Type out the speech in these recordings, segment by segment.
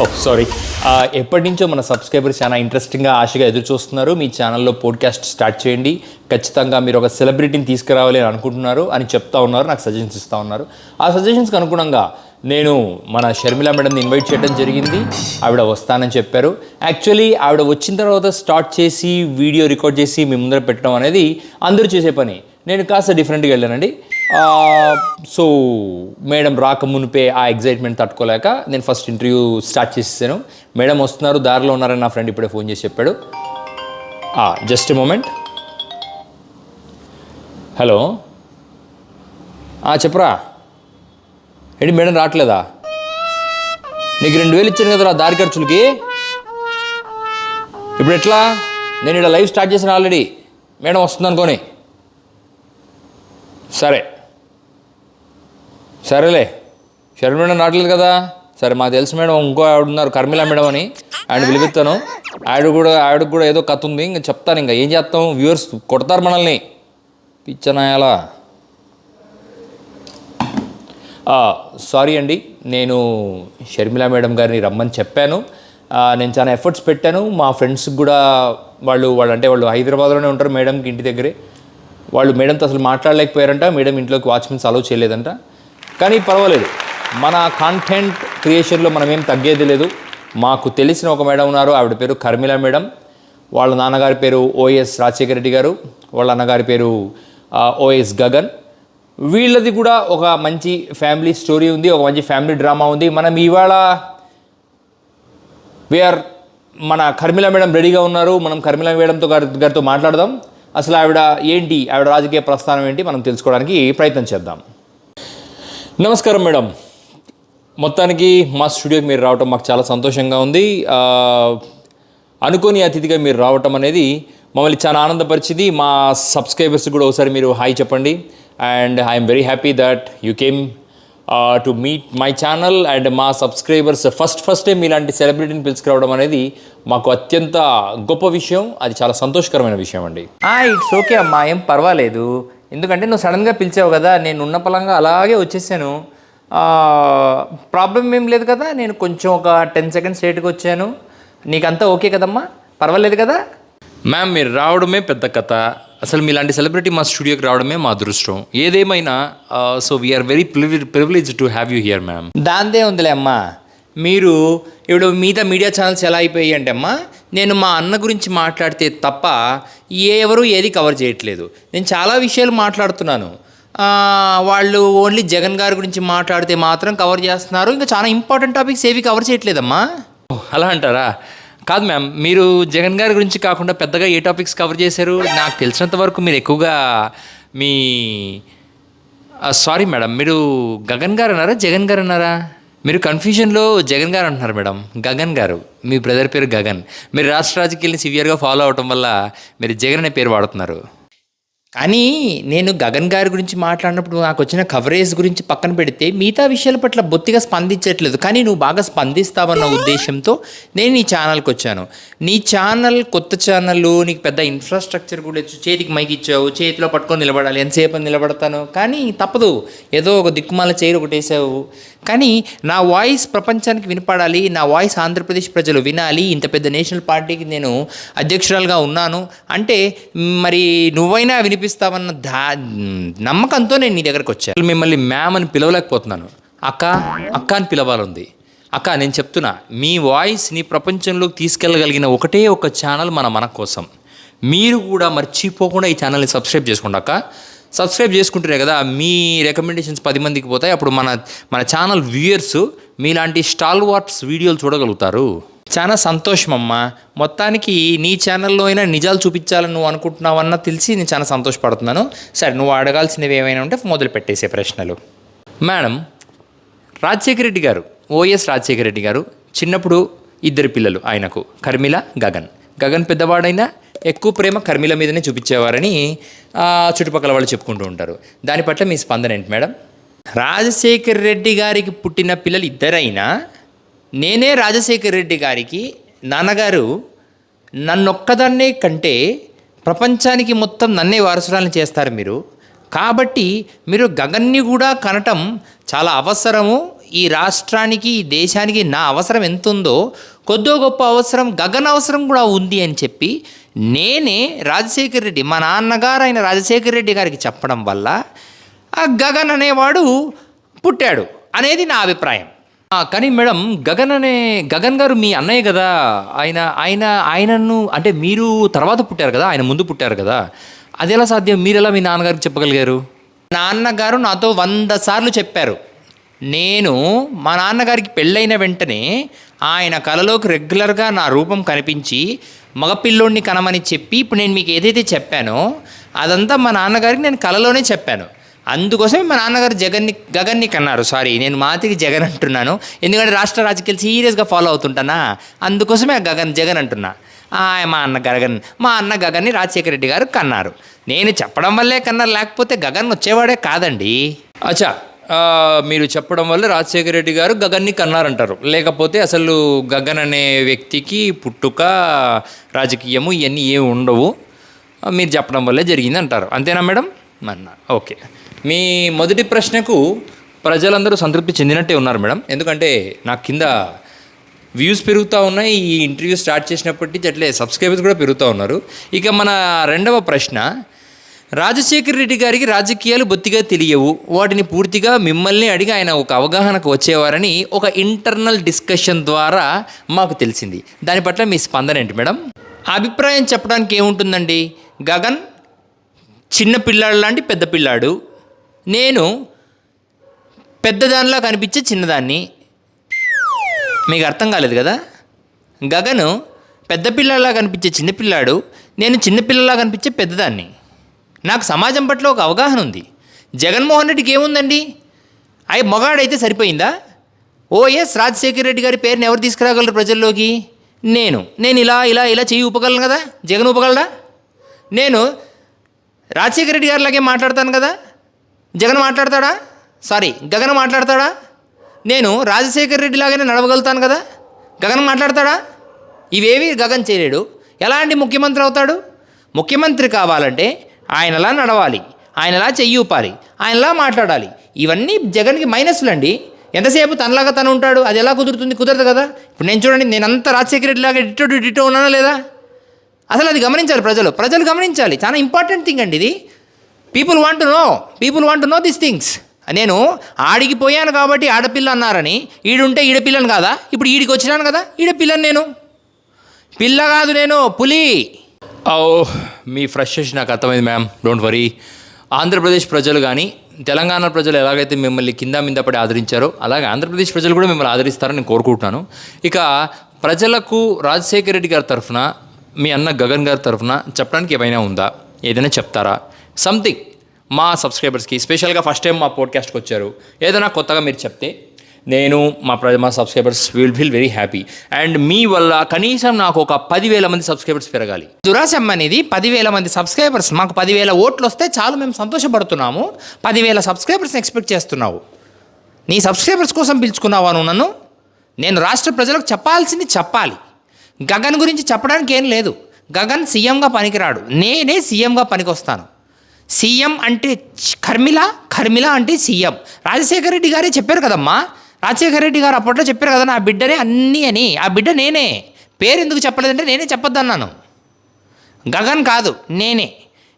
Oh, ఓ sorry ఎప్పటి నుంచో మన సబ్స్క్రైబర్స్ చాలా ఇంట్రెస్టింగ్గా ఆశగా ఎదురు చూస్తున్నారు. మీ ఛానల్లో పోడ్కాస్ట్ స్టార్ట్ చేయండి. ఖచ్చితంగా మీరు ఒక సెలబ్రిటీని తీసుకురావాలి అని అనుకుంటున్నారు అని చెప్తా ఉన్నారు నాకు సజెషన్స్ ఇస్తూ ఉన్నారు. ఆ సజెషన్స్కి అనుగుణంగా నేను మన షర్మిల మేడంని ఇన్వైట్ చేయడం జరిగింది. ఆవిడ వస్తానని చెప్పారు. యాక్చువల్లీ ఆవిడ వచ్చిన తర్వాత స్టార్ట్ చేసి వీడియో రికార్డ్ చేసి మీ ముందర పెట్టడం అనేది అందరూ చేసే పని. నేను కాస్త డిఫరెంట్గా వెళ్ళానండి. సో మేడం రాక మునిపే ఆ ఎగ్జైట్మెంట్ తట్టుకోలేక నేను ఫస్ట్ ఇంటర్వ్యూ స్టార్ట్ చేసేసాను. మేడం వస్తున్నారు దారిలో ఉన్నారని నా ఫ్రెండ్ ఇప్పుడే ఫోన్ చేసి చెప్పాడు. జస్ట్ మూమెంట్ హలో చెప్పరా. ఏంటి మేడం రావట్లేదా? నీకు రెండు వేలు ఇచ్చాను కదరా దారి ఖర్చులకి? ఇప్పుడు ఎట్లా? నేను ఇక్కడ లైవ్ స్టార్ట్ చేసిన ఆల్రెడీ మేడం వస్తుంది అనుకోని సరే. సరేలే. శరణ్ మేడం రావట్లేదు కదా? సరే మాకు తెలుసు మేడం ఇంకో ఆవిడ ఉన్నారు కర్మిలా మేడం అని. ఆయన పిలిపిస్తాను. ఆవిడ కూడా ఆవిడకి కూడా ఏదో కథ ఉంది ఇంకా చెప్తాను ఇంకా. ఏం చేస్తాం? వ్యూవర్స్ కొడతారు మనల్ని. పిచ్చనాయాలా? సారీ అండి నేను షర్మిలా మేడం గారిని రమ్మని చెప్పాను. నేను చాలా ఎఫర్ట్స్ పెట్టాను. మా ఫ్రెండ్స్కి కూడా వాళ్ళు వాళ్ళు అంటే వాళ్ళు హైదరాబాద్లోనే ఉంటారు మేడంకి ఇంటి దగ్గరే. వాళ్ళు మేడంతో అసలు మాట్లాడలేకపోయారంట. మేడం ఇంట్లోకి వాచ్మెన్స్ అలౌ చేయలేదంట. కానీ పర్వాలేదు. మన కాంటెంట్ క్రియేషన్లో మనం ఏం తగ్గేది లేదు. మాకు తెలిసిన ఒక మేడం ఉన్నారు. ఆవిడ పేరు కర్మిల మేడం. వాళ్ళ నాన్నగారి పేరు ఓఎస్ రాజశేఖర రెడ్డి గారు. వాళ్ళ అన్నగారి పేరు ఓఎస్ గగన్. వీళ్ళది కూడా ఒక మంచి ఫ్యామిలీ స్టోరీ ఉంది. ఒక మంచి ఫ్యామిలీ డ్రామా ఉంది. మనం ఇవాళ వీఆర్ మన కర్మిల మేడం రెడీగా ఉన్నారు. మనం కర్మిల మేడంతో గారి గారితో మాట్లాడదాం. అసలు ఆవిడ ఏంటి? ఆవిడ రాజకీయ ప్రస్థానం ఏంటి? మనం తెలుసుకోవడానికి ప్రయత్నం చేద్దాం. నమస్కారం మేడం. మొత్తానికి మా స్టూడియోకి మీరు రావటం మాకు చాలా సంతోషంగా ఉంది. అనుకోని అతిథిగా మీరు రావటం అనేది మమ్మల్ని చాలా ఆనందపరిచింది. మా సబ్స్క్రైబర్స్ కూడా ఒకసారి మీరు హాయ్ చెప్పండి. And I'm very happy that you came to meet my channel. And మా సబ్స్క్రైబర్స్ ఫస్ట్ ఫస్ట్ టైం ఇలాంటి సెలబ్రిటీని పిలుచుకురావడం అనేది మాకు అత్యంత గొప్ప విషయం. అది చాలా సంతోషకరమైన విషయం అండి. ఇట్స్ ఓకే అమ్మా ఏం పర్వాలేదు. ఎందుకంటే నువ్వు సడన్గా పిలిచావు కదా నేను ఉన్న పలంగా అలాగే వచ్చేసాను. ప్రాబ్లం ఏం లేదు కదా నేను కొంచెం ఒక టెన్ సెకండ్స్ లేట్గా వచ్చాను. నీకంతా ఓకే కదమ్మా? పర్వాలేదు కదా? మ్యామ్ మీరు రావడమే పెద్ద కథ. అసలు మీలాంటి సెలబ్రిటీ మా స్టూడియోకి రావడమే మా అదృష్టం. ఏదేమైనా so we're very privilege to have you here ma'am దాందే ఉందిలే అమ్మా. మీరు ఇప్పుడు మిగతా మీడియా ఛానల్స్ ఎలా అయిపోయాయి అంటే అమ్మా నేను మా అన్న గురించి మాట్లాడితే తప్ప ఏ ఎవరు ఏది కవర్ చేయట్లేదు. నేను చాలా విషయాలు మాట్లాడుతున్నాను. వాళ్ళు ఓన్లీ జగన్ గారి గురించి మాట్లాడితే మాత్రం కవర్ చేస్తున్నారు. ఇంకా చాలా ఇంపార్టెంట్ టాపిక్స్ ఏవి కవర్ చేయట్లేదమ్మా. అలా అంటారా? కాదు మ్యామ్ మీరు జగన్ గారి గురించి కాకుండా పెద్దగా ఏ టాపిక్స్ కవర్ చేశారు? నాకు తెలిసినంత వరకు మీరు ఎక్కువగా మీ సారీ మేడం మీరు గగన్ గారు అన్నారా జగన్ గారు అన్నారా? మీరు కన్ఫ్యూజన్లో జగన్ గారు అంటున్నారు మేడం గగన్ గారు మీ బ్రదర్ పేరు గగన్. మీరు రాష్ట్ర రాజకీయాల్ని సివియర్గా ఫాలో అవటం వల్ల మీరు జగన్ అనే పేరు వాడుతున్నారు. కానీ నేను గగన్ గారి గురించి మాట్లాడినప్పుడు నాకు వచ్చిన కవరేజ్ గురించి పక్కన పెడితే మిగతా విషయాల పట్ల బొత్తిగా స్పందించట్లేదు. కానీ నువ్వు బాగా స్పందిస్తావన్న ఉద్దేశంతో నేను నీ ఛానల్కి వచ్చాను. నీ ఛానల్ కొత్త ఛానల్ నీకు పెద్ద ఇన్ఫ్రాస్ట్రక్చర్ కూడా ఇచ్చు చేతికి మైకి ఇచ్చావు చేతిలో పట్టుకొని నిలబడాలి ఎంతసేపు నిలబడతాను. కానీ తప్పదు. ఏదో ఒక దిక్కుమాల చైర్ ఒకటి వేసావు. కానీ నా వాయిస్ ప్రపంచానికి వినపడాలి నా వాయిస్ ఆంధ్రప్రదేశ్ ప్రజలు వినాలి ఇంత పెద్ద నేషనల్ పార్టీకి నేను అధ్యక్షురాలుగా ఉన్నాను. అంటే మరి నువ్వైనా వినిపిస్తావన్న దా నమ్మకంతో నేను నీ దగ్గరకు వచ్చాను మిమ్మల్ని మ్యామ్ అని పిలవలేకపోతున్నాను. అక్క అక్క అని పిలవాలంది. అక్క నేను చెప్తున్నా మీ వాయిస్ని ప్రపంచంలోకి తీసుకెళ్ళగలిగిన ఒకటే ఒక ఛానల్ మన మన కోసం. మీరు కూడా మర్చిపోకుండా ఈ ఛానల్ని సబ్స్క్రైబ్ చేసుకోండి అక్క. సబ్స్క్రైబ్ చేసుకుంటేనే కదా మీ రికమెండేషన్స్ పది మందికి పోతాయి. అప్పుడు మన మన ఛానల్ వ్యూయర్స్ మీలాంటి స్టాల్ వాట్స్ వీడియోలు చూడగలుగుతారు. చాలా సంతోషం అమ్మా మొత్తానికి నీ ఛానల్లో అయినా నిజాలు చూపించాలని నువ్వు అనుకుంటున్నావన్న తెలిసి నేను చాలా సంతోషపడుతున్నాను. సరే నువ్వు అడగాల్సినవి ఏమైనా ఉంటే మొదలు పెట్టేసే ప్రశ్నలు. మేడం రాజశేఖర రెడ్డి గారు ఓఎస్ రాజశేఖర రెడ్డి గారు చిన్నప్పుడు ఇద్దరు పిల్లలు ఆయనకు. కర్మిల గగన్. గగన్ పెద్దవాడైనా ఎక్కువ ప్రేమ కర్మిల మీదనే చూపించేవారని చుట్టుపక్కల వాళ్ళు చెప్పుకుంటూ ఉంటారు. దాని పట్ల మీ స్పందన ఏంటి మేడం? రాజశేఖర్ రెడ్డి గారికి పుట్టిన పిల్లలు ఇద్దరైనా నేనే రాజశేఖర్ రెడ్డి గారికి నాన్నగారు నన్నొక్కదాన్నే కంటే ప్రపంచానికి మొత్తం నన్నే వారసురాలను చేస్తారు మీరు. కాబట్టి మీరు గగన్ని కూడా కనటం చాలా అవసరము. ఈ రాష్ట్రానికి ఈ దేశానికి నా అవసరం ఎంత ఉందో కొద్దో గొప్ప అవసరం గగన్ అవసరం కూడా ఉంది అని చెప్పి నేనే రాజశేఖర్ రెడ్డి మా నాన్నగారు ఆయన రాజశేఖర్ రెడ్డి గారికి చెప్పడం వల్ల ఆ గగన్ అనేవాడు పుట్టాడు అనేది నా అభిప్రాయం. కానీ మేడం గగన్ అనే గగన్ గారు మీ అన్నయ్య కదా? ఆయన ఆయన ఆయనను అంటే మీరు తర్వాత పుట్టారు కదా? ఆయన ముందు పుట్టారు కదా? అది ఎలా సాధ్యం? మీరు ఎలా మీ నాన్నగారికి చెప్పగలిగారు? నాన్నగారు నాతో వంద సార్లు చెప్పారు. నేను మా నాన్నగారికి పెళ్ళైన వెంటనే ఆయన కలలోకి రెగ్యులర్గా నా రూపం కనిపించి మగపిల్లోడిని కనమని చెప్పి ఇప్పుడు నేను మీకు ఏదైతే చెప్పానో అదంతా మా నాన్నగారికి నేను కలలోనే చెప్పాను. అందుకోసమే మా నాన్నగారు జగన్ని గగన్ని కన్నారు. సారీ నేను మాతికి జగన్ అంటున్నాను. ఎందుకంటే రాష్ట్ర రాజకీయాలు సీరియస్గా ఫాలో అవుతుంటానా? అందుకోసమే ఆ గగన్ జగన్ అంటున్నా. ఆ, మా అన్న గగన్ మా అన్న గగన్ని రాజశేఖర రెడ్డి గారు కన్నారు. నేను చెప్పడం వల్లే కన్నారు లేకపోతే గగన్ వచ్చేవాడే కాదండి. అచ్చా మీరు చెప్పడం వల్ల రాజశేఖర రెడ్డి గారు గగన్ని కన్నారంటారు. లేకపోతే అసలు గగన్ అనే వ్యక్తికి పుట్టుక రాజకీయము ఇవన్నీ ఏమి ఉండవు. మీరు చెప్పడం వల్లే జరిగింది అంటారు అంతేనా మేడం? మన్న ఓకే. మీ మొదటి ప్రశ్నకు ప్రజలందరూ సంతృప్తి చెందినట్టే ఉన్నారు మేడం. ఎందుకంటే నాకు కింద వ్యూస్ పెరుగుతూ ఉన్నాయి. ఈ ఇంటర్వ్యూ స్టార్ట్ చేసినప్పటి నుంచి అట్లే సబ్స్క్రైబర్స్ కూడా పెరుగుతూ ఉన్నారు. ఇక మన రెండవ ప్రశ్న రాజశేఖర్ రెడ్డి గారికి రాజకీయాలు బొత్తిగా తెలియవు. వాటిని పూర్తిగా మిమ్మల్ని అడిగి ఆయన ఒక అవగాహనకు వచ్చేవారని ఒక ఇంటర్నల్ డిస్కషన్ ద్వారా మాకు తెలిసింది. దాని పట్ల మీ స్పందన ఏంటి మేడం? అభిప్రాయం చెప్పడానికి ఏముంటుందండి? గగన్ చిన్న పిల్లాడు లాంటి పెద్ద పిల్లాడు. నేను పెద్దదానిలా కనిపించే చిన్నదాన్ని. మీకు అర్థం కాలేదు కదా? గగను పెద్ద పిల్లలా కనిపించే చిన్నపిల్లాడు నేను చిన్నపిల్లలా కనిపించే పెద్దదాన్ని. నాకు సమాజం పట్ల ఒక అవగాహన ఉంది. జగన్మోహన్ రెడ్డికి ఏముందండి? అవి మొగాడైతే సరిపోయిందా? ఓఎస్ రాజశేఖర్ రెడ్డి గారి పేరుని ఎవరు తీసుకురాగలరు ప్రజల్లోకి? నేను. నేను ఇలా ఇలా ఇలా చేయి ఊపగలను కదా? జగన్ ఊపగలడా? నేను రాజశేఖర రెడ్డి గారిలాగే మాట్లాడతాను కదా? జగన్ మాట్లాడతాడా? సారీ గగన్ మాట్లాడతాడా? నేను రాజశేఖర రెడ్డి లాగానే నడవగలుగుతాను కదా? గగన్ మాట్లాడతాడా? ఇవేవి గగన్ చేయలేడు. ఎలాంటి ముఖ్యమంత్రి అవుతాడు? ముఖ్యమంత్రి కావాలంటే ఆయనలా నడవాలి ఆయనలా చెయ్యి ఊపాలి ఆయనలా మాట్లాడాలి. ఇవన్నీ జగన్కి మైనస్లు అండి ఎంతసేపు తనలాగా తను ఉంటాడు? అది ఎలా కుదురుతుంది? కుదరదు కదా. ఇప్పుడు నేను చూడండి నేను అంత రాజశేఖర లాగా డిటో డిటో ఉన్నానా లేదా? అసలు అది గమనించాలి ప్రజలు. ప్రజలు గమనించాలి. చాలా ఇంపార్టెంట్ థింగ్ అండి ఇది. People want know people want know this things నేను ఆడికి పోయాను కాబట్టి ఆడపిల్ల అన్నారని. ఈడుంటే ఈడపిల్లను కాదా? ఇప్పుడు ఈడికి వచ్చినాను కదా ఈడపిల్లని నేను. పిల్ల కాదు నేను పులి. ఓ మీ ఫ్రస్ట్రేషన్ నాకు అర్థమైంది మ్యామ్ డోంట్ వరీ ఆంధ్రప్రదేశ్ ప్రజలు కానీ తెలంగాణ ప్రజలు ఎలాగైతే మిమ్మల్ని కింద మీద పడి ఆదరించారో అలాగే ఆంధ్రప్రదేశ్ ప్రజలు కూడా మిమ్మల్ని ఆదరిస్తారని నేను కోరుకుంటున్నాను. ఇక ప్రజలకు రాజశేఖర రెడ్డి గారి తరఫున మీ అన్న గగన్ గారి తరఫున చెప్పడానికి ఏమైనా ఉందా? ఏదైనా చెప్తారా? సంథింగ్ మా సబ్స్క్రైబర్స్కి స్పెషల్గా ఫస్ట్ టైం మా పోడ్కాస్ట్కి వచ్చారు. ఏదైనా కొత్తగా మీరు చెప్తే నేను మా ప్ర మా subscribers will feel very happy and మీ వల్ల కనీసం నాకు ఒక పదివేల మంది సబ్స్క్రైబర్స్ పెరగాలి. దురాశం అనేది పదివేల మంది సబ్స్క్రైబర్స్ మాకు పదివేల ఓట్లు వస్తే చాలు మేము సంతోషపడుతున్నాము. పదివేల సబ్స్క్రైబర్స్ని ఎక్స్పెక్ట్ చేస్తున్నావు. నీ సబ్స్క్రైబర్స్ కోసం పిలుచుకున్నావా నువ్వు నన్ను? నేను రాష్ట్ర ప్రజలకు చెప్పాల్సింది చెప్పాలి. గగన్ గురించి చెప్పడానికి ఏం లేదు. గగన్ సీఎంగా పనికిరాడు. నేనే సీఎంగా పనికొస్తాను. సీఎం అంటే కర్మిల కర్మిల అంటే సీఎం. రాజశేఖర రెడ్డి గారే చెప్పారు కదమ్మా. రాజశేఖర రెడ్డి గారు అప్పట్లో చెప్పారు కదా నా బిడ్డనే అన్నీ అని. ఆ బిడ్డ నేనే. పేరు ఎందుకు చెప్పలేదంటే నేనే చెప్పొద్దన్నాను. గగన్ కాదు నేనే.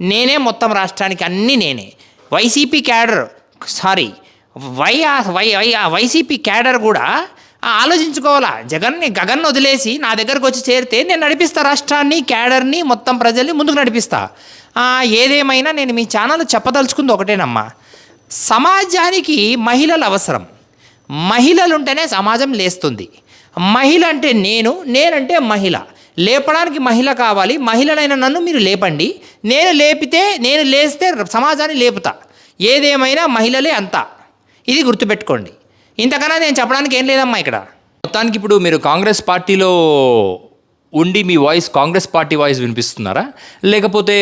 నేనే మొత్తం రాష్ట్రానికి అన్నీ నేనే. YCP cadre sorry Y Y Y YCP cadre కూడా ఆలోచించుకోవాలా? జగన్ని గగన్ వదిలేసి నా దగ్గరకు వచ్చి చేరితే నేను నడిపిస్తా రాష్ట్రాన్ని క్యాడర్ని మొత్తం ప్రజల్ని ముందుకు నడిపిస్తా. ఏదేమైనా నేను మీ ఛానల్ చెప్పదలుచుకుంది ఒకటేనమ్మా. సమాజానికి మహిళలు అవసరం. మహిళలుంటేనే సమాజం లేస్తుంది. మహిళ అంటే నేను నేనంటే మహిళ. లేపడానికి మహిళ కావాలి మహిళలైన నన్ను మీరు లేపండి. నేను లేపితే నేను లేస్తే సమాజాన్ని లేపుతా. ఏదేమైనా మహిళలే అంతా. ఇది గుర్తుపెట్టుకోండి. ఇంతకన్నా నేను చెప్పడానికి ఏం లేదమ్మా ఇక్కడ. మొత్తానికి ఇప్పుడు మీరు కాంగ్రెస్ పార్టీలో ఉండి మీ వాయిస్ కాంగ్రెస్ పార్టీ వాయిస్ వినిపిస్తున్నారా? లేకపోతే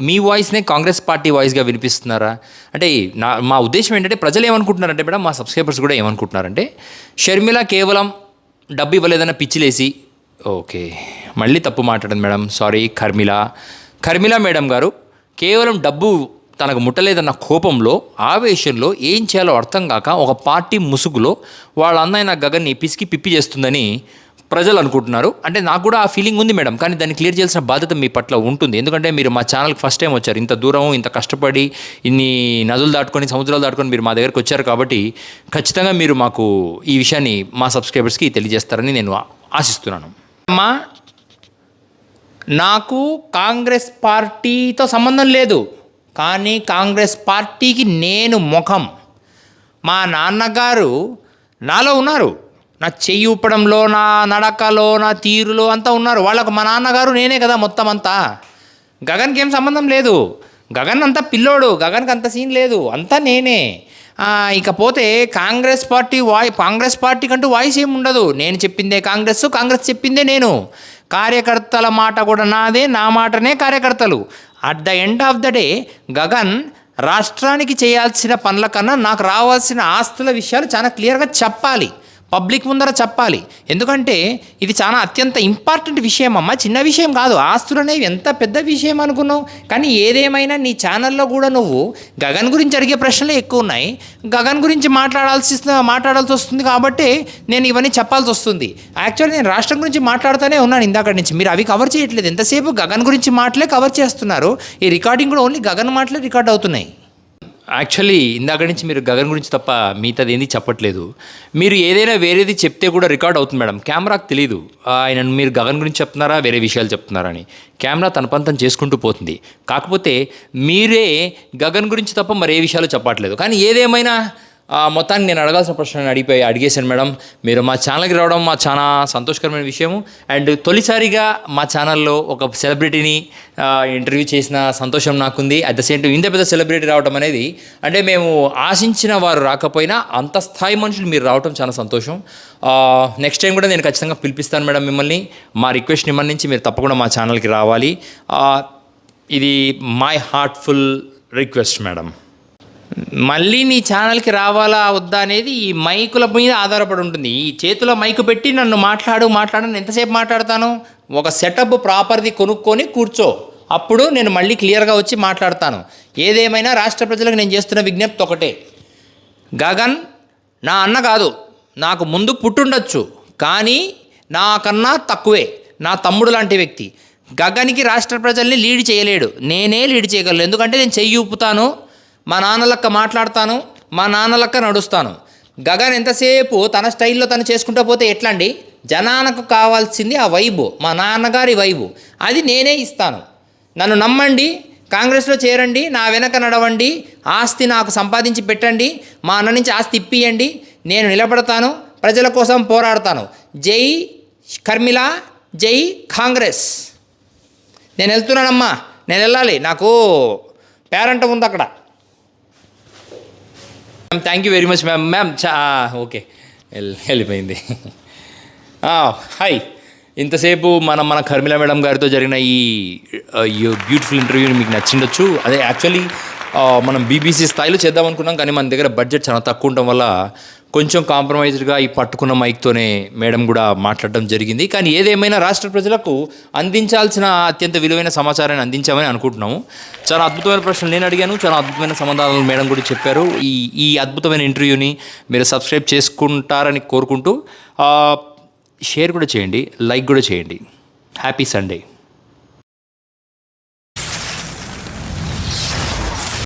మీ వాయిస్నే కాంగ్రెస్ పార్టీ వాయిస్గా వినిపిస్తున్నారా? అంటే నా మా ఉద్దేశం ఏంటంటే ప్రజలు ఏమనుకుంటున్నారంటే మేడం మా సబ్స్క్రైబర్స్ కూడా ఏమనుకుంటున్నారంటే షర్మిల కేవలం డబ్బు ఇవ్వలేదన్న పిచ్చిలేసి ఓకే మళ్ళీ తప్పు మాట్లాడండి madam sorry Sharmila. Sharmila madam గారు కేవలం డబ్బు తనకు ముట్టలేదన్న కోపంలో ఆవేశంలో ఏం చేయాలో అర్థం కాక ఒక పార్టీ ముసుగులో వాళ్ళ అన్నయ్య గగన్ని పిసికి పిప్పి చేస్తుందని ప్రజలు అనుకుంటున్నారు అంటే నాకు కూడా ఆ ఫీలింగ్ ఉంది మేడం. కానీ దాన్ని క్లియర్ చేయాల్సిన బాధ్యత మీ పట్ల ఉంటుంది. ఎందుకంటే మీరు మా ఛానల్కి ఫస్ట్ టైం వచ్చారు. ఇంత దూరం ఇంత కష్టపడి ఇన్ని నదులు దాటుకొని సముద్రాలు దాటుకొని మీరు మా దగ్గరకు వచ్చారు కాబట్టి ఖచ్చితంగా మీరు మాకు ఈ విషయాన్ని మా సబ్స్క్రైబర్స్కి తెలియజేస్తారని నేను ఆశిస్తున్నాను. అమ్మా నాకు కాంగ్రెస్ పార్టీతో సంబంధం లేదు. కానీ కాంగ్రెస్ పార్టీకి నేను ముఖం. మా నాన్నగారు నాలో ఉన్నారు. నా చెయ్యి ఊపడంలో నా నడకలో నా తీరులో అంతా ఉన్నారు. వాళ్ళకు మా నాన్నగారు నేనే కదా మొత్తం అంతా. గగన్కి ఏం సంబంధం లేదు. గగన్ అంతా పిల్లోడు గగన్కి అంత సీన్ లేదు. అంతా నేనే. ఇకపోతే కాంగ్రెస్ పార్టీ వాయి కాంగ్రెస్ పార్టీ కంటూ వాయిస్ ఏమి ఉండదు. నేను చెప్పిందే కాంగ్రెస్ కాంగ్రెస్ చెప్పిందే నేను. కార్యకర్తల మాట కూడా నాదే నా మాటనే కార్యకర్తలు. At the end of the day Gagan రాష్ట్రానికి చేయాల్సిన పనుల కన్నా నాకు రావాల్సిన ఆస్తుల విషయాలు చాలా క్లియర్గా చెప్పాలి. పబ్లిక్ ముందర చెప్పాలి. ఎందుకంటే ఇది చాలా అత్యంత ఇంపార్టెంట్ విషయం అమ్మ. చిన్న విషయం కాదు. ఆస్తులు అనేవి ఎంత పెద్ద విషయం అనుకున్నావు? కానీ ఏదేమైనా నీ ఛానల్లో కూడా నువ్వు గగన్ గురించి అడిగే ప్రశ్నలే ఎక్కువ ఉన్నాయి. గగన్ గురించి మాట్లాడాల్సి మాట్లాడాల్సి వస్తుంది కాబట్టి నేను ఇవన్నీ చెప్పాల్సి వస్తుంది. యాక్చువల్లీ నేను రాష్ట్రం గురించి మాట్లాడుతూనే ఉన్నాను ఇందాక నుంచి. మీరు అవి కవర్ చేయట్లేదు. ఎంతసేపు గగన్ గురించి మాటలే కవర్ చేస్తున్నారు? ఈ రికార్డింగ్ కూడా ఓన్లీ గగన్ మాటలే రికార్డ్ అవుతున్నాయి. యాక్చువల్లీ ఇందాక నుంచి మీరు గగన్ గురించి తప్ప మిగతాది ఏంది చెప్పట్లేదు. మీరు ఏదైనా వేరేది చెప్తే కూడా రికార్డ్ అవుతుంది మేడం. కెమెరాకు తెలియదు ఆయన మీరు గగన్ గురించి చెప్తున్నారా వేరే విషయాలు చెప్తున్నారా అని కెమెరా తన పంతం చేసుకుంటూ పోతుంది. కాకపోతే మీరే గగన్ గురించి తప్ప మరే విషయాలు చెప్పట్లేదు. కానీ ఏదేమైనా మొత్తాన్ని నేను అడగాల్సిన ప్రశ్న అడిగిపోయి అడిగేశాను మేడం. మీరు మా ఛానల్కి రావడం మా చాలా సంతోషకరమైన విషయము. అండ్ తొలిసారిగా మా ఛానల్లో ఒక సెలబ్రిటీని ఇంటర్వ్యూ చేసిన సంతోషం నాకుంది. అట్ ద సేమ్ టైం ఇంత పెద్ద సెలబ్రిటీ రావడం అనేది అంటే మేము ఆశించిన వారు రాకపోయినా అంత స్థాయి మనుషులు మీరు రావడం చాలా సంతోషం. నెక్స్ట్ టైం కూడా నేను ఖచ్చితంగా పిలిపిస్తాను మేడం మిమ్మల్ని. మా రిక్వెస్ట్ మిమ్మల్ని నుంచి మీరు తప్పకుండా మా ఛానల్కి రావాలి. ఇది మై హార్ట్ఫుల్ రిక్వెస్ట్ మేడం. మళ్ళీ నీ ఛానల్కి రావాలా వద్దా అనేది ఈ మైకుల మీద ఆధారపడి ఉంటుంది. ఈ చేతిలో మైకు పెట్టి నన్ను మాట్లాడు మాట్లాడని ఎంతసేపు మాట్లాడతాను? ఒక సెటప్ ప్రాపర్ది కొనుక్కొని కూర్చో. అప్పుడు నేను మళ్ళీ క్లియర్గా వచ్చి మాట్లాడతాను. ఏదేమైనా రాష్ట్ర ప్రజలకు నేను చేస్తున్న విజ్ఞప్తి ఒకటే. గగన్ నా అన్న కాదు. నాకు ముందు పుట్టుండొచ్చు. కానీ నాకన్నా తక్కువే. నా తమ్ముడు లాంటి వ్యక్తి. గగన్కి రాష్ట్ర ప్రజల్ని లీడ్ చేయలేడు. నేనే లీడ్ చేయగలను. ఎందుకంటే నేను చెయ్యి ఊపుతాను. మా నాన్నలక్క మాట్లాడతాను మా నాన్నలక్క నడుస్తాను. గగన్ ఎంతసేపు తన స్టైల్లో తను చేసుకుంటూ పోతే ఎట్లా అండి జనానికి కావాల్సింది ఆ వైబు మా నాన్నగారి వైబు. అది నేనే ఇస్తాను. నన్ను నమ్మండి కాంగ్రెస్లో చేరండి నా వెనక నడవండి ఆస్తి నాకు సంపాదించి పెట్టండి మా అన్న నుంచి ఆస్తి ఇప్పియండి నేను నిలబడతాను ప్రజల కోసం పోరాడతాను. జై కర్మిల జై కాంగ్రెస్. నేను వెళ్తున్నానమ్మా నేను వెళ్ళాలి. నాకు పేరెంట్ ఉంది అక్కడ ma'am thank you very much ma'am ma'am చా ఓకే వెళ్ళిపోయింది హాయ్ ఇంతసేపు మన మన కర్మిల మేడం గారితో జరిగిన ఈ బ్యూటిఫుల్ ఇంటర్వ్యూ మీకు నచ్చిండొచ్చు. అదే యాక్చువల్లీ మనం బీబీసీ స్థాయిలో చేద్దాం అనుకున్నాం కానీ మన దగ్గర బడ్జెట్ చాలా తక్కువ ఉండటం వల్ల కొంచెం కాంప్రమైజ్డ్గా ఈ పట్టుకున్న మైక్తోనే మేడం కూడా మాట్లాడడం జరిగింది. కానీ ఏదేమైనా రాష్ట్ర ప్రజలకు అందించాల్సిన అత్యంత విలువైన సమాచారాన్ని అందించామని అనుకుంటున్నాము. చాలా అద్భుతమైన ప్రశ్నలు నేను అడిగాను. చాలా అద్భుతమైన సమాధానాలు మేడం కూడా చెప్పారు. ఈ ఈ అద్భుతమైన ఇంటర్వ్యూని మీరు సబ్స్క్రైబ్ చేసుకుంటారని కోరుకుంటూ షేర్ కూడా చేయండి లైక్ కూడా చేయండి. Happy Sunday.